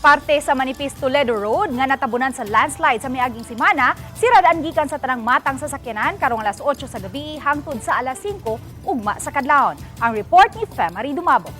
Parte sa Manipis Toledo Road nga natabunan sa landslide sa miaging simana, siradaan gikan sa tanang matang sasakyanan karong alas 8 sa gabi hangtod sa alas 5 ugma sa kadlawon. Ang report ni Femari Dumabo.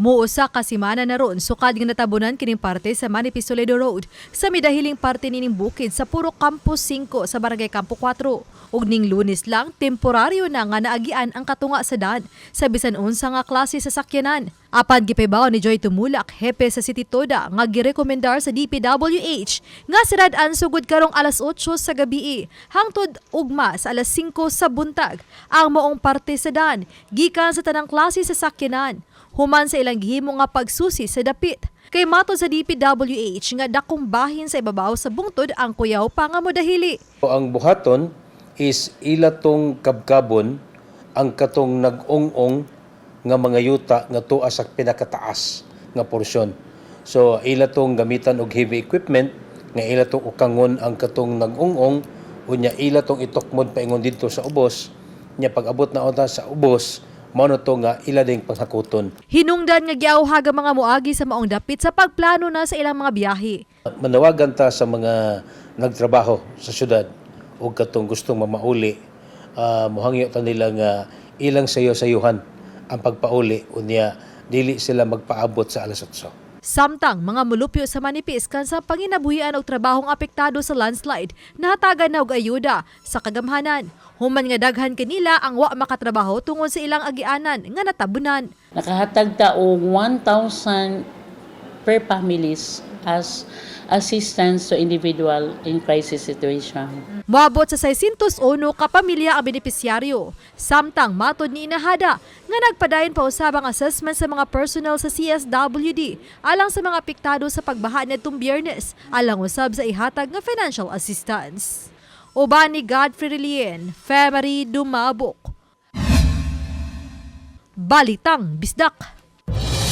Muusa ka simana na ron sukad nga natabunan kining parte sa Manipis Toledo Road sa midahiling parte nining bukid sa puro Campus 5 sa Barangay Campo 4. Ug ning lunes lang temporaryo na nga naagian ang katunga sa daan sa bisan unsa nga klase sa sakyanan. Apan gipebaw ni Joy Tumulak, hepe sa City Toda, nga girekomendar sa DPWH nga siradaan sugod karong alas 8 sa gabi hangtod ugma sa alas 5 sa buntag ang maong parte sa daan gikan sa tanang klase sa sakyanan human sa ilang gihimo nga pagsusi sa dapit. Kay mato sa DPWH nga dakong bahin sa ibabaw sa bungtod ang kuyaw pa nga modahili. Ang buhaton is ilatong kabkabon ang katong nag-ong-ong nga mga yuta nga tuwa sa pinakataas nga porsyon. So ilatong gamitan og heavy equipment nga ilatong ukangon ang katong nag-ong-ong unya ilatong itukmod paingon dito sa ubos nya pag-abot na unta sa ubos mao na to nga ila ding panghakuton. Hinungdan nga giawhag ang mga muagi sa maong dapit sa pagplano na sa ilang mga biyahe. Manawagan ta sa mga nagtrabaho sa syudad o katong gustong mamauli, uh, muhangyo ta nila nga ilang sayo-sayuhan ang pagpauli unya dili sila magpaabot sa alas 8. Samtang mga mulupyo sa manipis kan sa panginabuhian og trabahong apektado sa landslide nahatagan na og ayuda sa kagamhanan. Human nga daghan kanila ang wa makatrabaho tungod sa ilang agianan nga natabunan. Nakahatag ta og 1,000 per families as assistance to individual in crisis situation. Moabot sa 601 ka pamilya ang benepisyaryo. Samtang matod ni Inahada nga nagpadayon pa usabang assessment sa mga personnel sa CSWD alang sa mga apektado sa pagbaha nitong Biyernes alang usab sa ihatag nga financial assistance. Uban ni Godfrey Relien, Femery Dumabok. Balitang Bisdak.